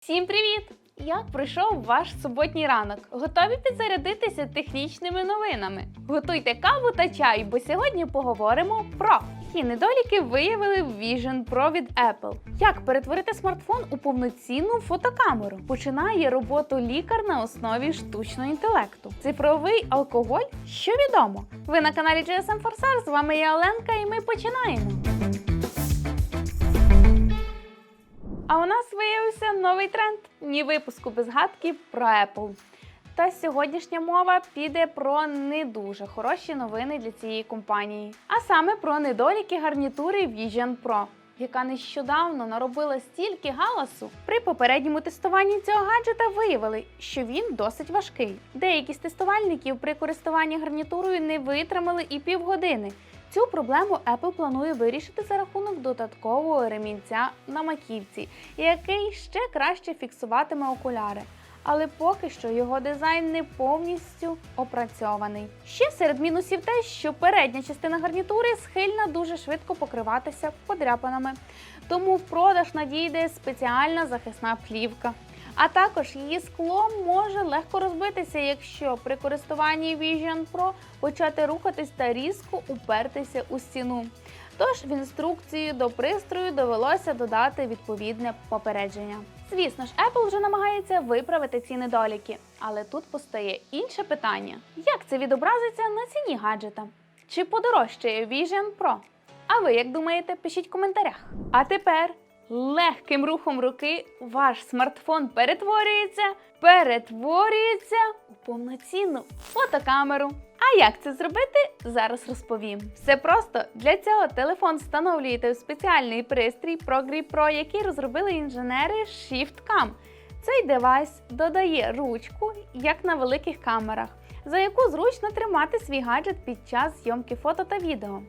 Всім привіт! Як пройшов ваш суботній ранок? Готові підзарядитися технічними новинами? Готуйте каву та чай, бо сьогодні поговоримо про які недоліки виявили Vision Pro від Apple. Як перетворити смартфон у повноцінну фотокамеру? Починає роботу лікар на основі штучного інтелекту. Цифровий алкоголь? Що відомо? Ви на каналі GSM Forsar, з вами я Оленка, і ми починаємо. А у нас виявився новий тренд ні випуску без гадки про Apple. Та сьогоднішня мова піде про не дуже хороші новини для цієї компанії, а саме про недоліки гарнітури Vision Pro, яка нещодавно наробила стільки галасу. При попередньому тестуванні цього гаджета виявили, що він досить важкий. Деякі з тестувальників при користуванні гарнітурою не витримали і півгодини. Цю проблему Apple планує вирішити за рахунок додаткового ремінця на маківці, який ще краще фіксуватиме окуляри. Але поки що його дизайн не повністю опрацьований. Ще серед мінусів те, що передня частина гарнітури схильна дуже швидко покриватися подряпинами, тому в продаж надійде спеціальна захисна плівка. А також її скло може легко розбитися, якщо при користуванні Vision Pro почати рухатись та різко упертися у стіну. Тож в інструкції до пристрою довелося додати відповідне попередження. Звісно ж, Apple вже намагається виправити ці недоліки, але тут постає інше питання: як це відобразиться на ціні гаджета? Чи подорожчає Vision Pro? А ви як думаєте, пишіть в коментарях. А тепер легким рухом руки ваш смартфон перетворюється, перетворюється у повноцінну фотокамеру. А як це зробити, зараз розповім. Все просто для цього телефон встановлюєте в спеціальний пристрій ProGrip Pro, який розробили інженери ShiftCam. Цей девайс додає ручку, як на великих камерах, за яку зручно тримати свій гаджет під час зйомки фото та відео.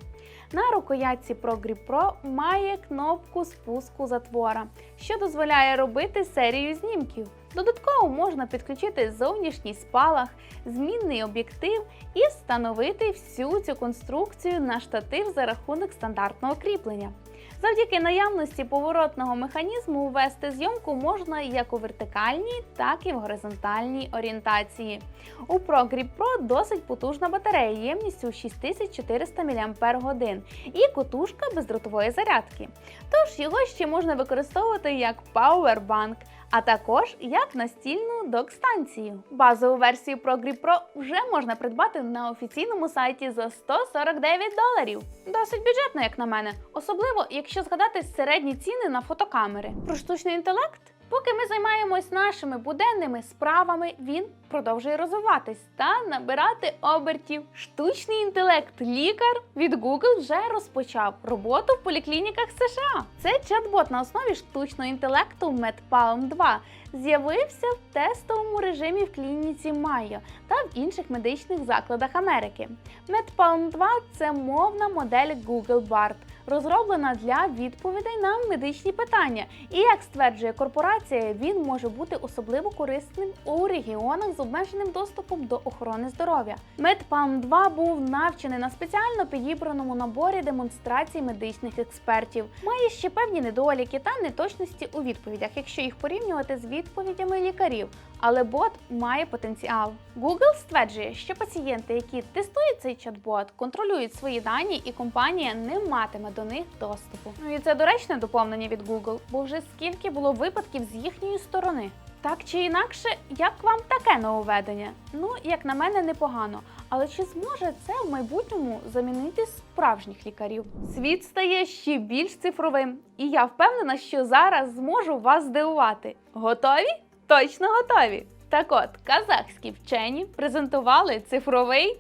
На рукоятці ProGrip Pro має кнопку спуску затвора, що дозволяє робити серію знімків. Додатково можна підключити зовнішній спалах, змінний об'єктив і встановити всю цю конструкцію на штатив за рахунок стандартного кріплення. Завдяки наявності поворотного механізму ввести зйомку можна як у вертикальній, так і в горизонтальній орієнтації. У ProGrip Pro досить потужна батарея ємністю 6400 мАч і котушка бездротової зарядки. Тож його ще можна використовувати як Powerbank, а також як настільну док-станцію. Базову версію ProGrip Pro вже можна придбати на офіційному сайті за 149 доларів. Досить бюджетно, як на мене, особливо якщо згадати середні ціни на фотокамери. Про штучний інтелект. Поки ми займаємось нашими буденними справами, він продовжує розвиватись та набирати обертів. Штучний інтелект лікар від Google вже розпочав роботу в поліклініках США. Це чат-бот на основі штучного інтелекту MedPalm 2 з'явився в тестовому режимі в клініці Mayo та в інших медичних закладах Америки. MedPalm 2 це мовна модель Google Bard, розроблена для відповідей на медичні питання. І як стверджує корпорація, він може бути особливо корисним у регіонах з обмеженим доступом до охорони здоров'я. MedPalm 2 був навчений на спеціально підібраному наборі демонстрацій медичних експертів. Має ще певні недоліки та неточності у відповідях, якщо їх порівнювати з відповідями лікарів. Але бот має потенціал. Google стверджує, що пацієнти, які тестують цей чат-бот, контролюють свої дані, і компанія не матиме до них доступу. Ну і це доречне доповнення від Google, бо вже скільки було випадків з їхньої сторони. Так чи інакше, як вам таке нововведення? Ну, як на мене, непогано. Але чи зможе це в майбутньому замінити справжніх лікарів? Світ стає ще більш цифровим, і я впевнена, що зараз зможу вас здивувати. Готові? Точно готові! Так от, казахські вчені презентували цифровий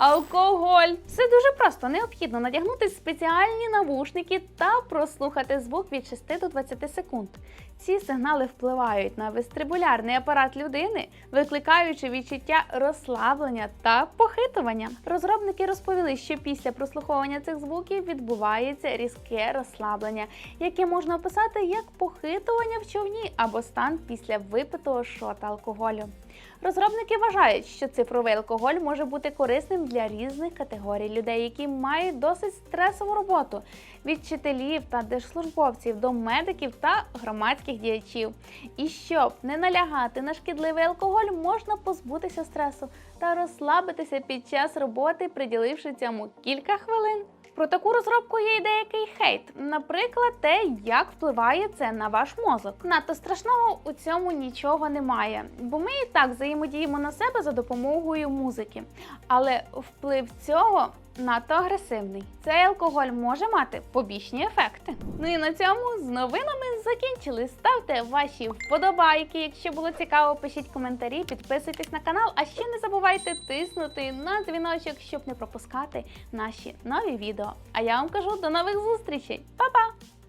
алкоголь. Все дуже просто. Необхідно надягнути спеціальні навушники та прослухати звук від 6 до 20 секунд. Ці сигнали впливають на вестрибулярний апарат людини, викликаючи відчуття розслаблення та похитування. Розробники розповіли, що після прослуховування цих звуків відбувається різке розслаблення, яке можна описати як похитування в човні або стан після випитого шота алкоголю. Розробники вважають, що цифровий алкоголь може бути корисним для різних категорій людей, які мають досить стресову роботу від вчителів та держслужбовців до медиків та громадських діячів. І щоб не налягати на шкідливий алкоголь, можна позбутися стресу та розслабитися під час роботи, приділивши цьому кілька хвилин. Про таку розробку є й деякий хейт, наприклад, те, як впливає це на ваш мозок. Надто страшного у цьому нічого немає, бо ми і так взаємодіємо на себе за допомогою музики. Але вплив цього надто агресивний. Цей алкоголь може мати побічні ефекти. Ну і на цьому з новинами закінчили. Ставте ваші вподобайки. Якщо було цікаво, пишіть коментарі, підписуйтесь на канал, а ще не забувайте тиснути на дзвіночок, щоб не пропускати наші нові відео. А я вам кажу до нових зустрічей. Па-па!